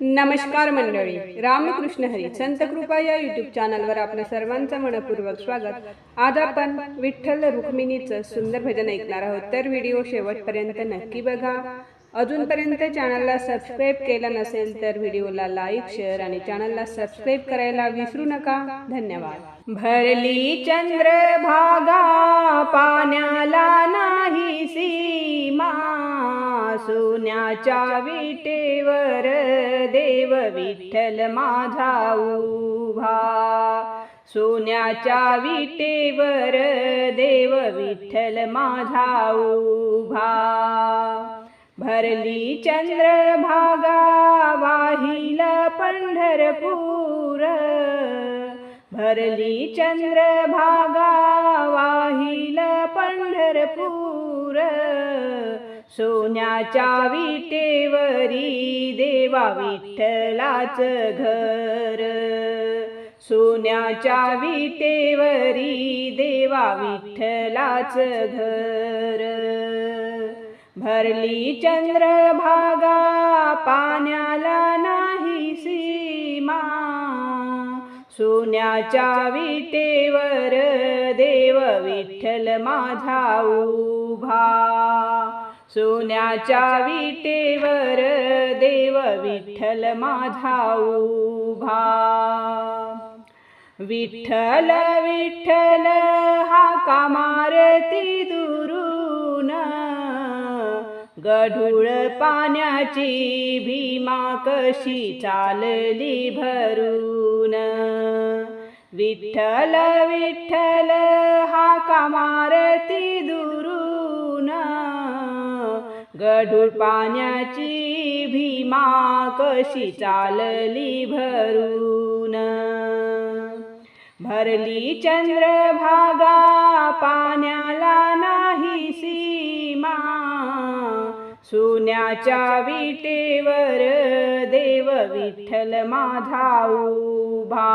नमस्कार मंडळी. रामकृष्ण हरी. संत कृपा या युट्यूब चॅनलवर आपल्या सर्वांचं मनपूर्वक स्वागत. आज आपण विठ्ठल रुक्मिणीचं सुंदर भजन ऐकणार आहोत. तर व्हिडिओ शेवटपर्यंत नक्की बघा. अजूनपर्यंत चॅनलला सबस्क्राईब केलं नसेल तर व्हिडिओला लाईक शेअर आणि चॅनलला सबस्क्राईब करायला विसरू नका. धन्यवाद. भरली चंद्रभागा पाण्याला नाही सीमा. सोन्याच्या विटेवर देव विठ्ठल माझा उभा. सोन्याच्या विटेवर देव विठ्ठल माझा उभा. भरली चंद्रभागा वाहिल पंढरपूर. भरली चंद्रभागा वाहिल पंढरपूर. सोन्याच्या विटेवरी देवा विठ्ठलाच घर. सोन्याच्या विटेवरी देवा विठ्ठलाच घर. भरली चंद्रभागा पाण्याला नाही सीमा. सोन्याच्या विटेवर देव विठ्ठल माझा उभा. सोन्याच्या विटेवर देव विठ्ठल माझा उभा. विठ्ठल विठ्ठल हा कामारती दुरून. गढूळ पाण्याची भीमा कशी चालली भरून? विठ्ठल विठ्ठल हा कमारती दुरून? गढूळ पाण्याची भीमा कशी चालली भरून? भरली चंद्रभागा पाण्याला नाही सीमा सोन्याच्या विटेवर देव विठ्ठल माझा उभा.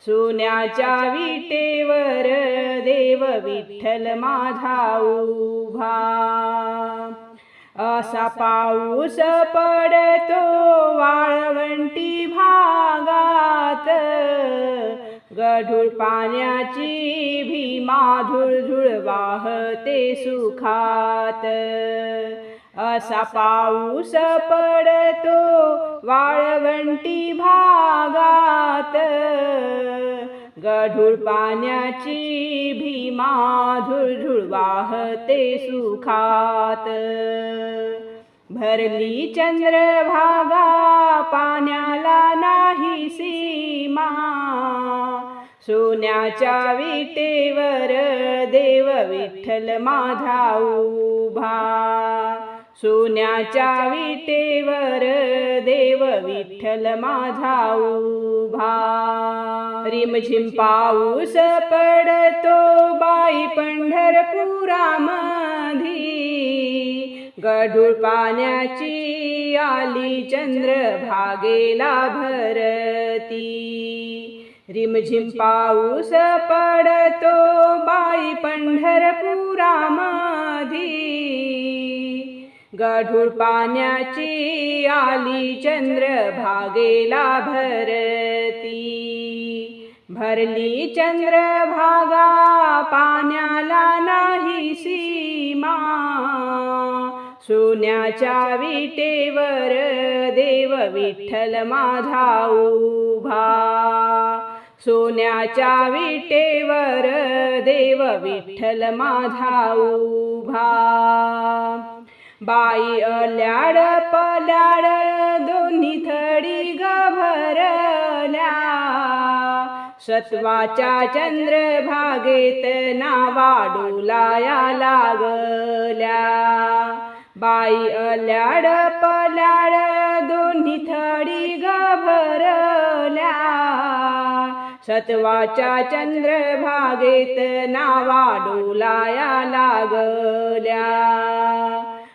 सोन्याच्या विटेवर देव विठ्ठल माझा उभा. असा पाऊस पडतो वाळवंटी भागात. गढूळ पाण्याची भीमा झुळझुळ वाहते सुखात. असा पाऊस पडतो वाळवंटी भागात. गढूळ पाण्याची भीमा झुळझुळ वाहते सुखात. भरली चंद्रभागा पाण्याला नाही सीमा. सोन्याच्या विटेवर देव विठ्ठल माझा उभा. सोन्याच्या विटेवर देव विठ्ठल माझा उभा. रिमझिम पाऊस पडतो बाई पंढरपुरामधी. गढूळ पाण्याची आली चंद्र भागेला भरती. रिमझिम पाऊस पडतो बाई पंढरपुरामधी. गढूळ पाण्याची आली चंद्रभागेला भरती. भरली चंद्रभागा पाण्याला नाही सीमा. सोन्याच्या विटेवर देव विठ्ठल माझा उभा. सोन्याच्या विटेवर देव विठ्ठल माझा उभा. बाई अल्याड पल्याड दोन्ही थडी गभरल्या सत्वाच्या चंद्रभागेत नावाडूलाया लागल्या. बाई अल्याड पल्याड दोन्ही थडी गभरल्या सत्वाच्या चंद्रभागेत नावाडूलाया लागल्या.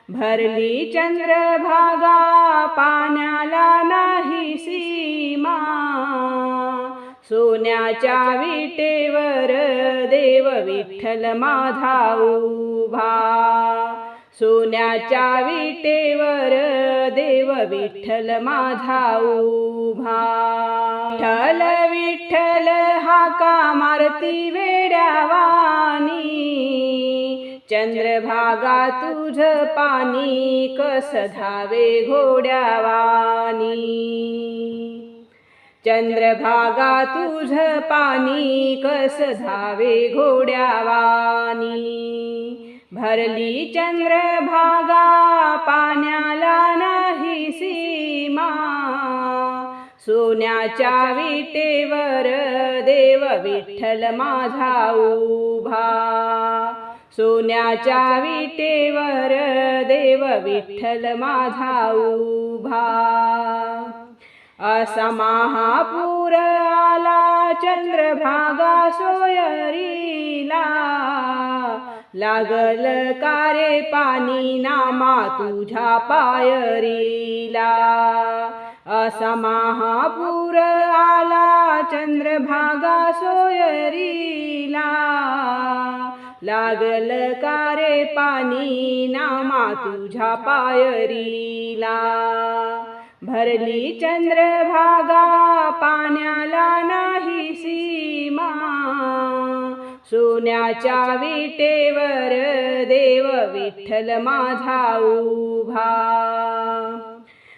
भरली चंद्रभागा पाण्याला नाही सीमा. सोन्याच्या विटेवर देव विठ्ठल माझा उभा. सोन्याच्या विटेवर देव विठ्ठल माझा उभा. विठ्ठल विठ्ठल हाका मारती वेड्यावानी चंद्रभागा तुझ पाणी कस धावे घोड्यावानी. चंद्रभागा तुझ पाणी कस धावे घोड्यावानी. भरली चंद्रभागा पाण्याला नाही सीमा. सोन्याच्या विटेवर देव विठ्ठल माझा उभा. सोन्याच्या विटेवर देव विठ्ठल माझा उभा. असा महापूर आला चंद्रभागा सोयरीला. लागल कारे पाणी नामा तुझ्या पायरीला. असा महापूर आला चंद्रभागा सोयरीला. लागल कारे पाणी नामा तुझ्या पायरीला. भरली चंद्रभागा पाण्याला नाही सीमा. सोन्याच्या विटेवर देव विठ्ठल माझा उभा.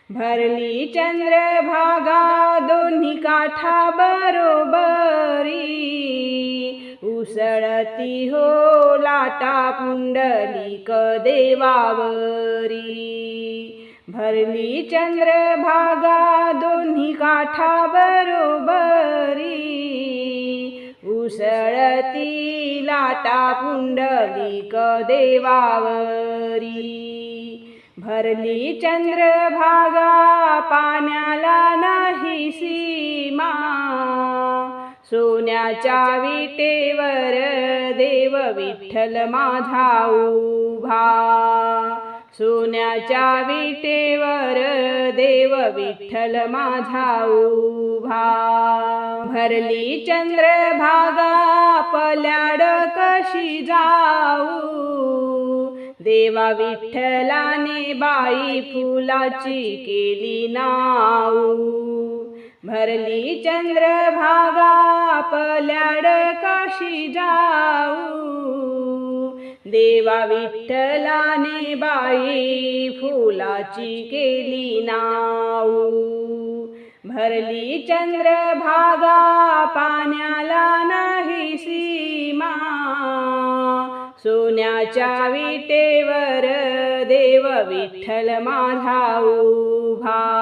भरली चंद्रभागा दोन्ही काठा बरोबरी उसळती हो लाटा पुंडलिक देवावरी. भरली चंद्रभागा दोन्ही काठा बरोबरी उसळती लाटा पुंडलिक देवावरी. भरली चंद्रभागा पाण्याला नाही सीमा. सोन्याच्या विटेवर देव विठ्ठल माझा उभा. सोन्याच्या विटेवर देव विठ्ठल माझा उभा. भरली चंद्र भागा पल्याड कशी जाऊ? देवा विठ्ठलाने बाई फुलाची केली नाऊ. भरली चंद्र भागा आपल्याड काशी जाऊ. देवा विठ्ठलाने बाई फुलाची केली नाऊ. भरली चंद्रभागा पाण्याला नाही सीमा. सोन्याच्या विटेवर देव विठ्ठल माझा उभा.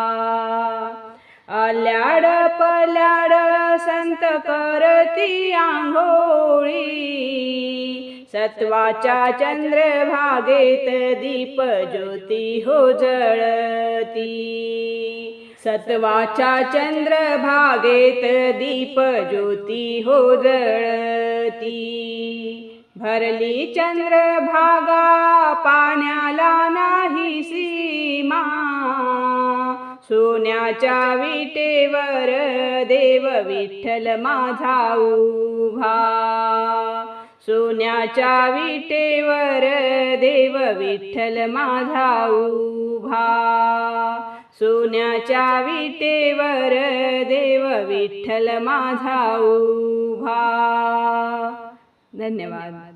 आल्याड पल्याड संत करती आंघोळी. सत्वाच्या चंद्रभागेत दीप ज्योती हो जळती. सत्वाच्या चंद्रभागेत दीप ज्योती हो जळती. भरली चंद्रभागा पाण्याला नाही सीमा. सोन्याच्या विटेवर देव विठ्ठल माझा उभा. सोन्याच्या विटेवर देव विठ्ठल माझा उभा. सोन्याच्या विटेवर देव विठ्ठल माझा उभा. धन्यवाद.